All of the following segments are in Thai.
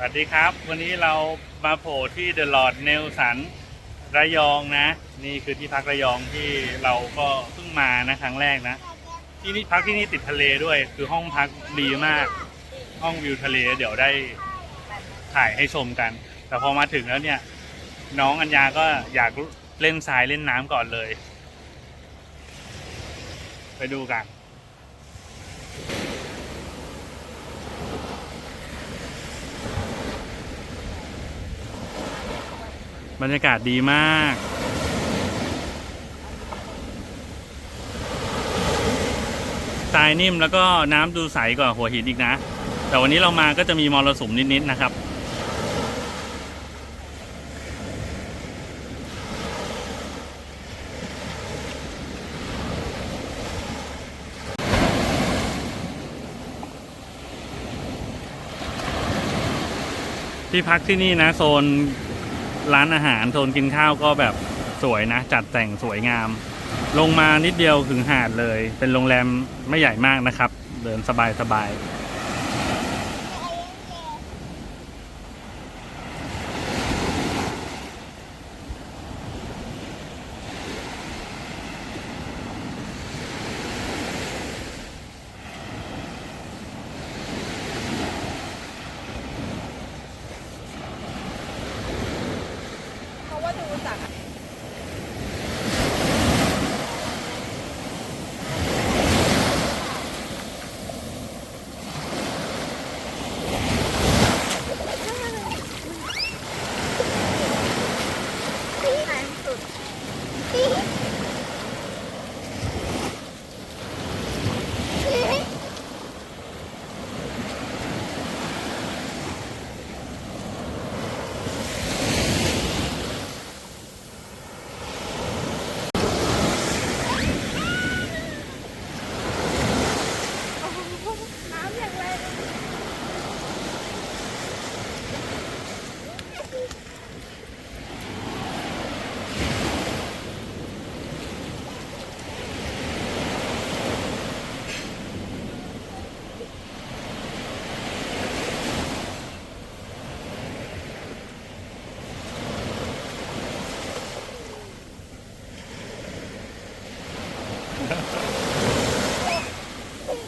สวัสดีครับ วันนี้เรามาโผล่ที่เดอะลอดเนลสันระยองนะ นี่คือที่พักระยองที่เราก็เพิ่งมานะครั้งแรกนะ ที่นี่พักที่นี่ติดทะเลด้วย คือห้องพักดีมาก ห้องวิวทะเลเดี๋ยวได้ถ่ายให้ชมกัน แต่พอมาถึงแล้วเนี่ย น้องอัญญาก็อยากเล่นทรายเล่นน้ำก่อนเลย ไปดูกัน บรรยากาศดีมาก ทรายนิ่มแล้วก็น้ำดูใสกว่าหัวหินอีกนะ แต่วันนี้เรามาก็จะมีมรสุมนิด ๆ นะครับที่พักที่นี่นะ โซน ร้านอาหารโซนกินข้าวก็แบบสวยนะ จัดแต่งสวยงาม ลงมานิดเดียวถึงหาดเลย เป็นโรงแรมไม่ใหญ่มากนะครับ เดินสบายสบายๆ เพราะว่าดูจาก แรงสุด น้ำอย่างแรง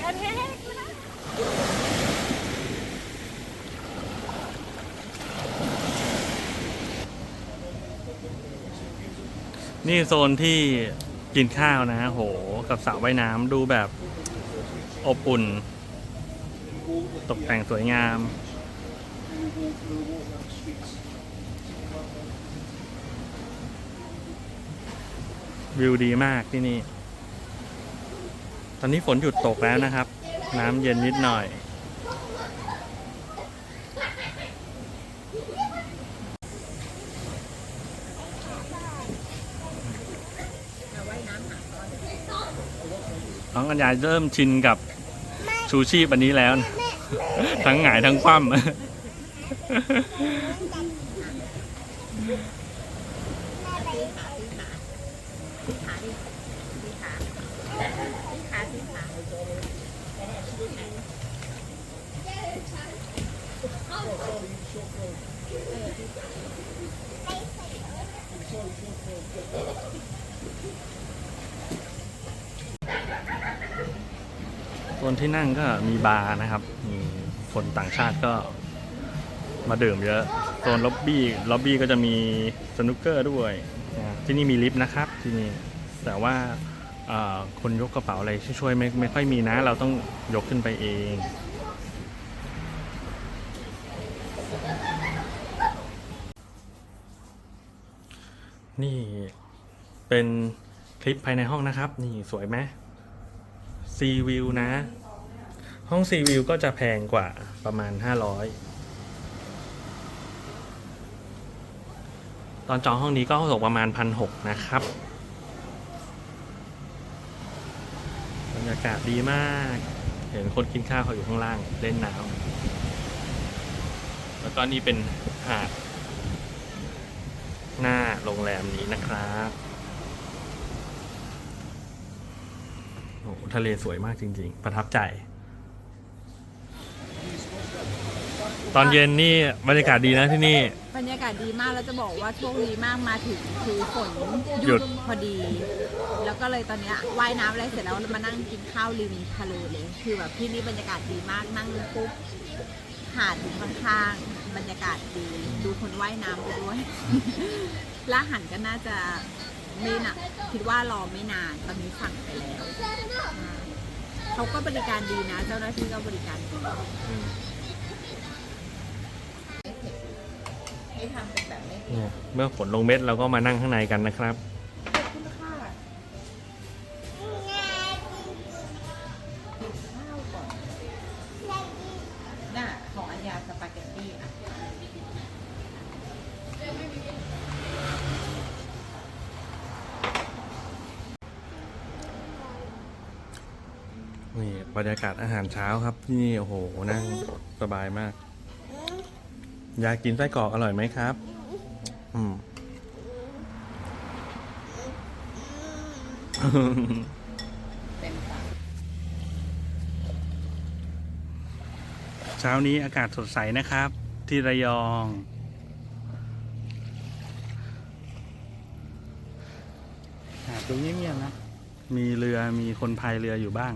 กระแทกนะ นี่โซนที่กินข้าวนะโห กับสระว่ายน้ำดูแบบอบอุ่น ตกแต่งสวยงาม วิวดีมากที่นี่ ตอนนี้ฝนหยุดตกแล้วนะครับ น้ำเย็นนิดหน่อย น้องกัญญาเริ่มชินกับชูชีพอันนี้แล้วทั้งหงายทั้งคว่ำขาดิดีขาดีขาดีขา โซนที่นั่งก็มีบาร์นะครับมีคนต่างชาติก็มาดื่มเยอะโซนล็อบบี้ล็อบบี้ก็จะมีสนุกเกอร์ด้วยที่นี่มีลิฟต์นะครับที่นี่แต่ว่าคนยกกระเป๋าอะไรช่วยไม่ไม่ค่อยมีนะ เราต้องยกขึ้นไปเองนี่เป็นคลิปภายในห้องนะครับ นี่สวยไหม ซีวิวนะ ห้องซีวิวก็จะแพงกว่าประมาณ 500 ตอนจองห้องนี้ก็ตกประมาณ1,600นะครับบรรยากาศดีมาก เห็นคนกินข้าวเขาอยู่ข้างล่างเล่นน้ำแล้วก็นี่เป็นหาดหน้าโรงแรมนี้นะครับ โอ้โห ทะเลสวยมากจริง ๆ ประทับใจ ตอนเย็นนี่บรรยากาศดีนะที่นี่ บรรยากาศดีมากแล้วจะบอกว่าโชคดีมากมาถึงคือฝนหยุดพอดี แล้วก็เลยตอนเนี้ยว่ายน้ำอะไรเสร็จแล้วมานั่งกินข้าวริมทะเลเลย คือแบบที่นี่บรรยากาศดีมากนั่งปุ๊บหาดอยู่ข้างๆบรรยากาศดี ดูคนว่ายน้ำไปด้วยและอาหันก็น่าจะ ไม่นะคิดว่ารอไม่นานตอนนี้สั่งไปแล้วอ่าเขาก็บริการดีนะ เจ้าหน้าที่ก็บริการดีให้ทำเป็นแบบไม่ เนี่ยเมื่อฝนลงเม็ดเราก็มานั่งข้างในกันนะครับ นี่บรรยากาศอาหารเช้าครับที่นี่โอ้โหนั่งสบายมาก อยากกินไส้กรอกอร่อยไหมครับ อืมเต็มปากเช้านี้อากาศสดใสนะครับ ที่ระยอง หาดดูเงียบๆนะ มีเรือมีคนพายเรืออยู่บ้าง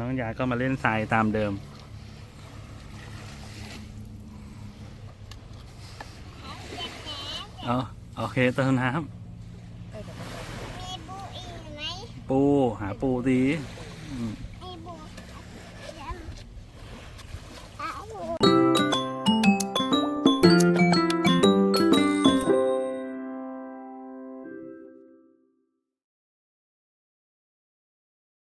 น้องยาก็มาเล่นทรายตามเดิม เอาโอเคเติมน้มีปูอีกไหมำปู หาปูดีอืม